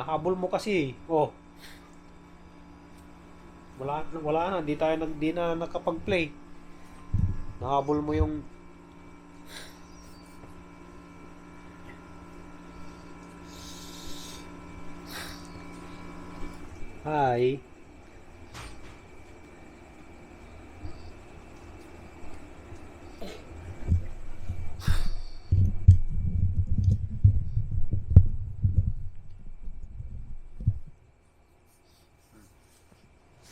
Nahabol mo kasi. Oh. Wala, wala na. Di tayo nag, di na nakapag-play. Nahabol mo yung... Hi.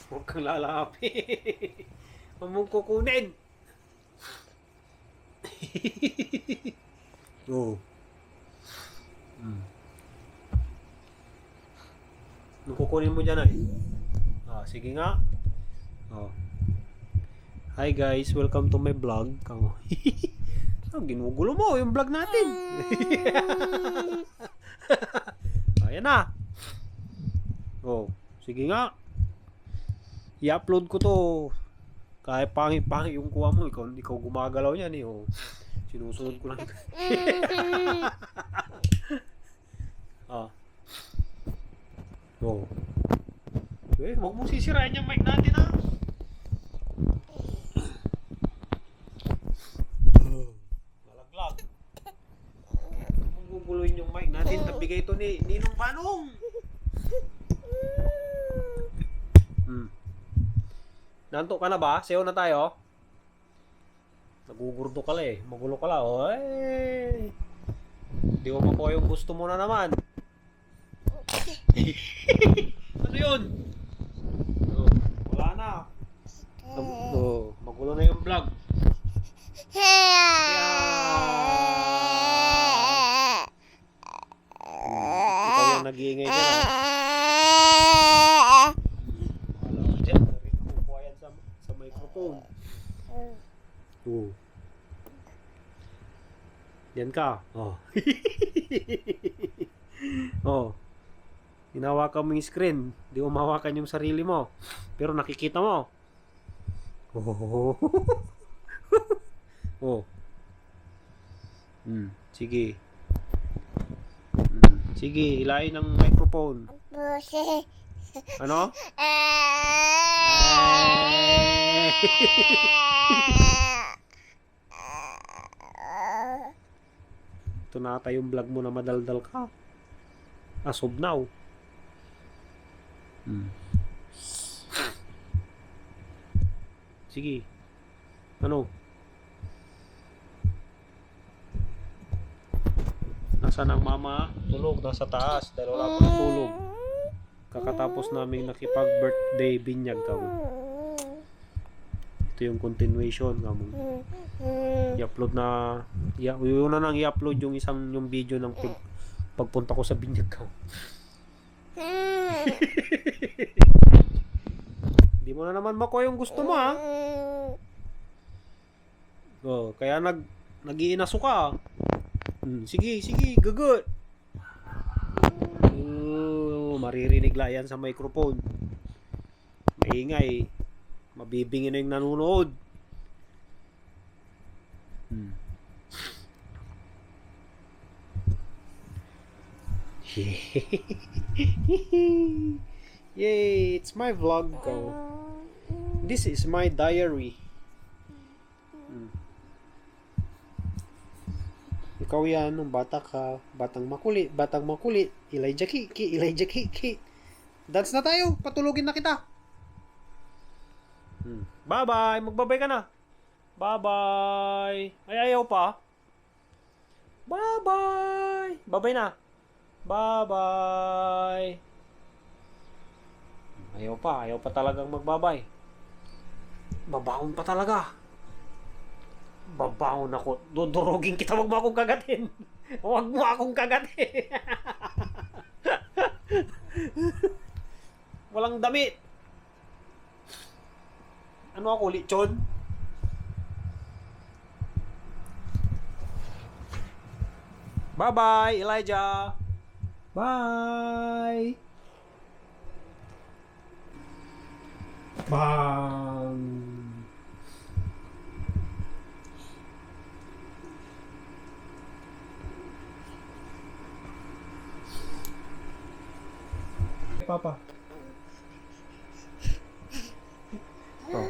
Huwag kang lalapit. Huwag mong kukunin. Oo. Anong kukunin mo dyan ay? Ah, sige nga. Oh. Hi guys, welcome to my vlog. Kamo. ah, ginugulo mo yung vlog natin. Ayan na. Oh, sige nga i-upload ko to. Kahit pangit-pangit yung kuha mo ikaw, ikaw gumagalaw yan eh oh. sinusunod ko lang. Ah. Oh. Eh huwag mong sisirain yung mic natin ah. Malaglag. Guguluhin yung mic natin. Tabigay ito ni Ninong Panong Nanto ka na ba? Sayo na tayo? Nagugurdo ka la eh. Magulo ka la. Oy! Di mo makuha yung gusto mo na naman. ano yun? Oh, wala na. Oh, magulo na yung vlog. Ikaw yung nag-iingay dyan. ah. Wala ka dyan. Narinig ko kuha yan sa, sa microphone. Oo. Yan ka. Oh. oh. Hinawakan mo yung screen. Di mo mahawakan yung sarili mo. Pero nakikita mo. Oh. oh. Hmm. Sige. Hmm. Sige, hilahin ang microphone. Ano? Ito na ata yung vlog mo na madaldal ka. As of now. Hmm. Sige. Ano? Nasaan ang mama? Tulog. Nasa taas. Dahil wala pa ng tulog. Kakatapos naming nakipag-birthday binyag kamo. Ito yung continuation kamo. I-upload na i- yun na nang i-upload yung isang yung video ng pag, pagpunta ko sa binyag ko. Hindi mo na naman makuha yung gusto mo ha. Oh, kaya nag nagiinaso ka. Hmm, sige, sige, gagot. Oh, maririnig la yan sa microphone. Maingay. Mabibingin na yung nanonood. Hmm. Yay! It's my vlog ko. This is my diary. Hmm. Ikaw yan, nung bata ka, batang makulit, batang makulit, Elijah Kiki, Elijah Kiki. Dance na tayo, patulogin na kita. Hmm. Bye-bye, magbabay ka na. Bye-bye. Ay, ayaw pa. Bye-bye. Bye-bye na. Bye-bye. Ayaw pa, ayaw pa talagang magbabay. Babaon pa talaga. Babaon ako. Dudurugin kita, wag mo akong kagatin. Wag mo akong kagatin. Walang damit. Ano ako, lechon? Bye-bye, Elijah. Bye. Bang. Papa. Oh.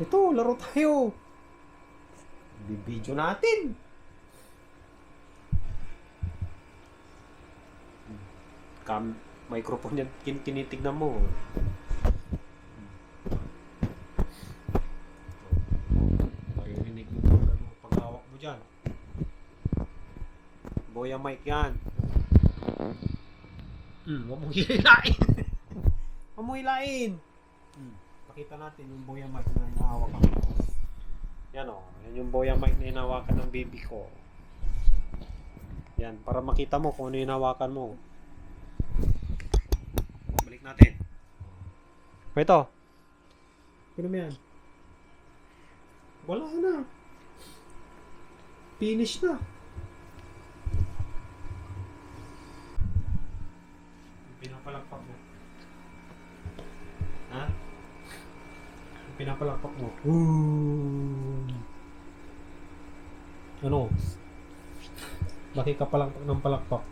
Ito, laro tayo. Bibidyo natin. Cam, microphone yan, kin tinitignan mo. Maririnig mo ano, paghawak mo dyan. Boya mic yan. Hmm, huwag mo hilain. huwag mo hilain. Hmm, pakita natin yung boya mic na hinahawakan ko. Yan o, yan yung boya mic na hinahawakan ng baby ko. Yan, para makita mo kung ano yung hinahawakan mo. Balik natin. Ito. Ano mo yan? Wala na. Finish na. Pinapalakpak mo. Ha? Pinapalakpak mo. Ooh. Ano? Bakit ka palakpak ng palakpak?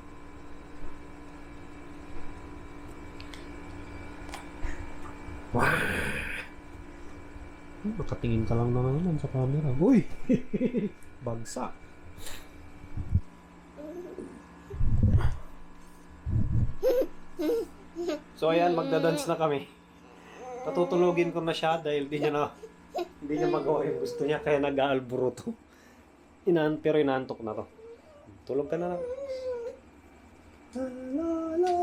Wow! Nakatingin ka lang na naman sa camera. Uy! Bagsak. So ayan, magdadance na kami. Patutulugin ko na siya dahil di niya na hindi niya magawa yung gusto niya kaya nag-aalburuto. Inan pero inaantok na to. Tulog ka na lang. La la la.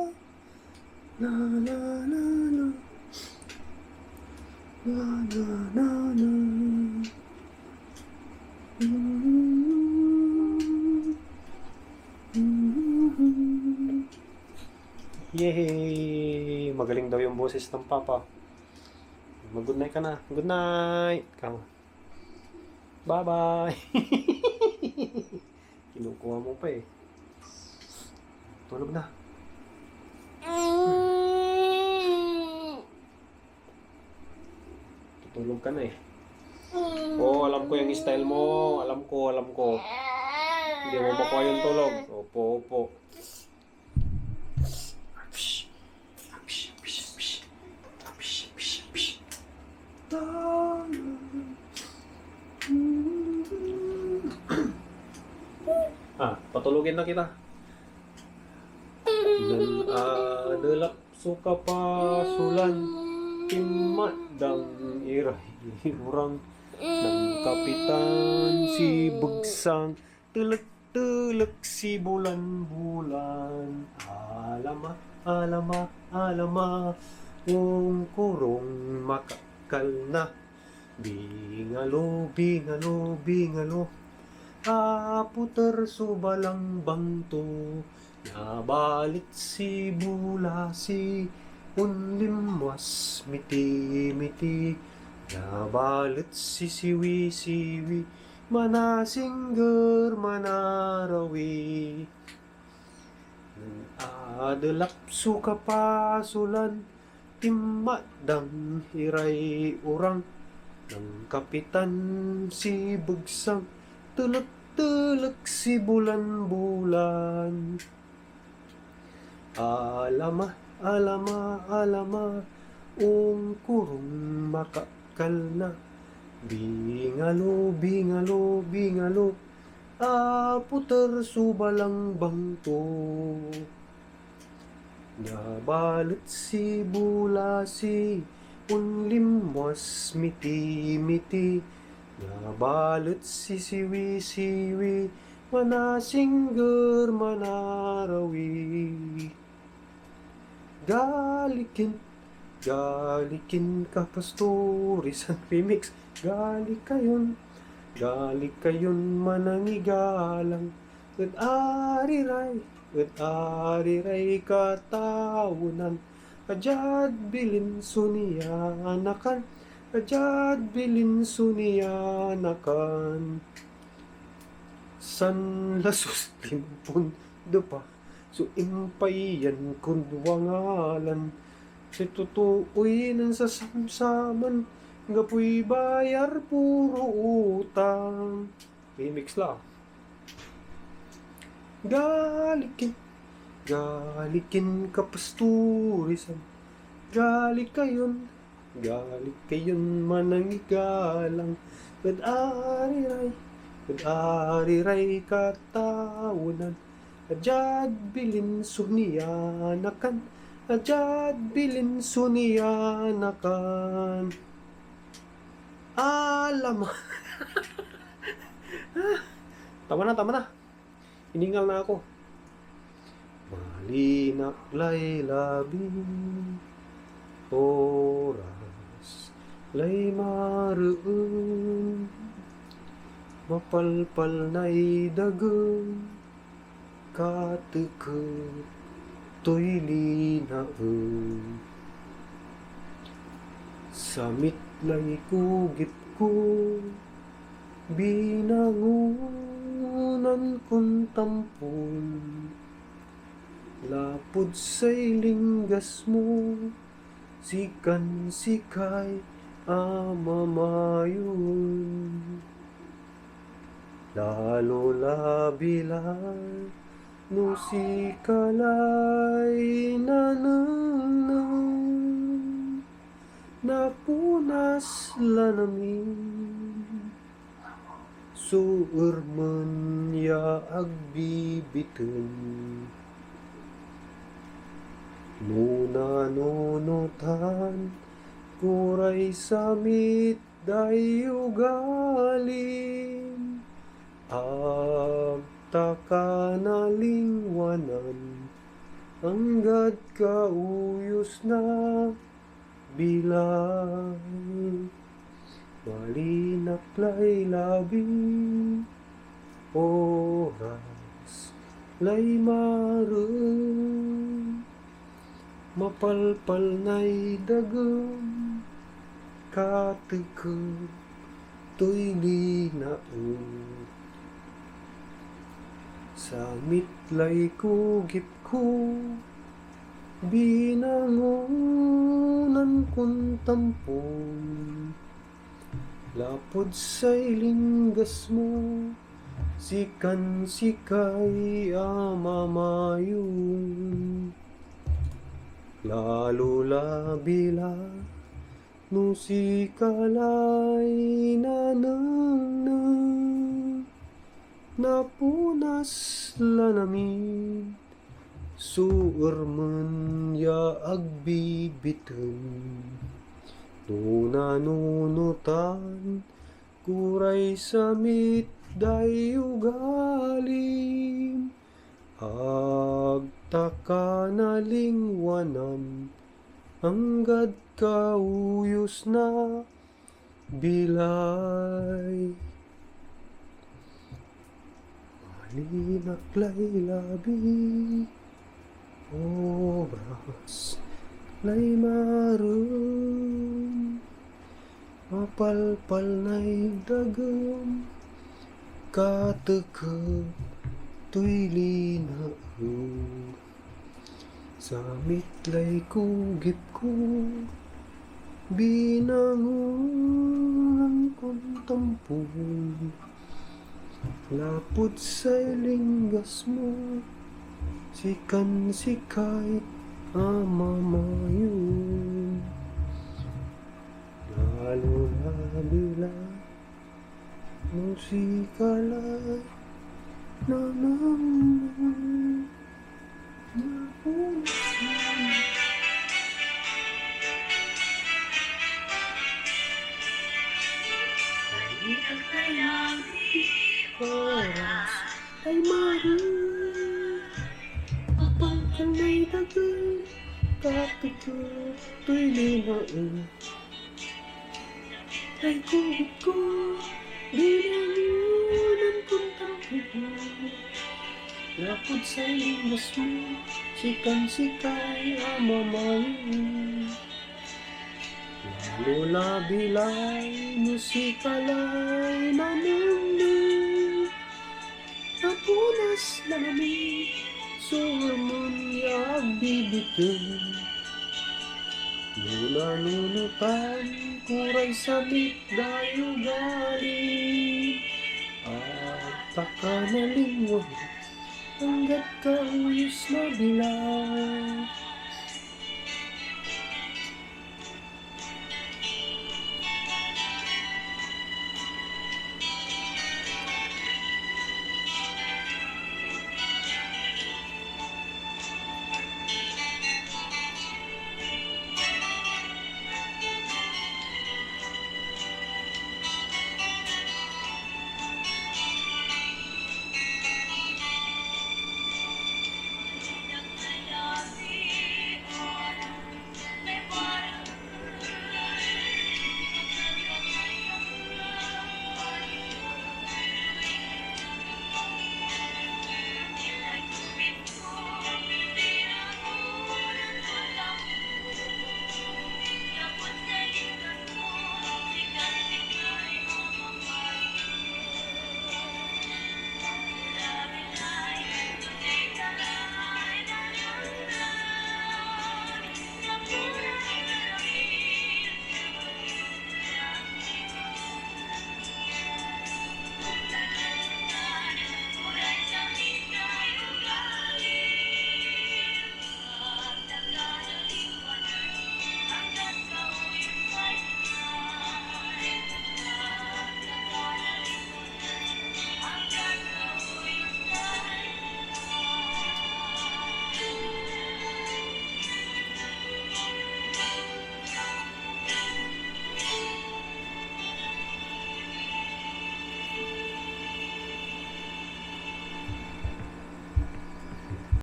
La la la la. La la la la. Yay! Magaling daw yung boses ng papa. Mag-good night ka na. Good night! Come. Bye-bye! Kinukuha mo pa eh. Tulog na. Tutulog ka na eh. Oo, alam ko yung style mo. Alam ko, alam ko. Hindi mo makuha yung tulog. Opo, opo. Patulugin na kita. Adalak suka pasulan timadang iray urang ng kapitan si Bugsang tulak-tulak si bulan-bulan. Alama alama alama kung kurong makakal na. Bingalo bingalo bingalo aputer subalang bangto. Nabalit si bula si unlimwas miti miti nabalit si siwi siwi manasingger manarawi adalak suka pasulan timadang hiray urang. Ng kapitan si Bugsang tulak-tulak si bulan-bulan alama alama alama ung kurong makakal na. Bingalo bingalo bingalo aputer subalang bangto Nabalot si bula si unlimwas miti miti Nabalot si siwi siwi manasingger manarawi. Galikin Galikin ka pastoris ang remix. Galik kayon Galik kayon manangigalang. At ariray At ariray katawunan Kajad bilin suniyanakan Kajad bilin suniyanakan San lasos limpon pa So impayan kun wangalan. Si tutuoy ng sasamsaman Gapoy bayar puro utang. Remix lang Galikin Galikin kapasturisan Gali kayon Gali kayon manangigalang Kad-ari ray Kad-ari ray katawunan Ajad bilin suniyanakan Ajad bilin suniyanakan Alam Tama na, tama na. Hiningal na ako. Malinak lay labi. Oras lay maroon Mapalpal na'y dagang Katukot to'y linaon Samit lay kugit ko Binangunan kong tampon. Lapod sa'y linggas mo Sikan sikay amamayon Lalo labilay No sikalay nananang Napunas lanamin. Suurman ya agbibitin Nuna nunutan Kuray samit dayo galing Agtaka na lingwanan. Anggad kauyos na bilang Malinak lay labi. Oras lay maroon Mapalpal na'y dagam Katukot to'y linaon Sa mitlay kugip ko Binangunan kong tampon. Lapod sa'y linggas mo Sikan sikay amamayon Lalo labila No sikalay nanang Napunas lanamin Suurman ya agbibitin Nuna nunutan Kuray samit dayo galing Agtaka na lingwanan Anggad kauyos na bilay. Malinak lay labi Obras lay maroon. Mapalpal na'y dagam Katukot to'y linaon Sa mitlay kugip ko Binangunan kong tampon Lapot sa'y linggas mo Sikan sikay amamayon Lalo labila Nung sikalay Nanang Napunas Oras ay maroon Kapag ka may dagal Katukot to'y linaon Ay kuhit ko Binangunan kong tampon Lapod sa limas mo Sikan sikay amamayon Lalo labilay Musikalay nanunong Napunas namin Surmon yag bibitin Mula nunutan Kuray sabit dayo galing. At taka na lingwan Hanggat kauyos na bilang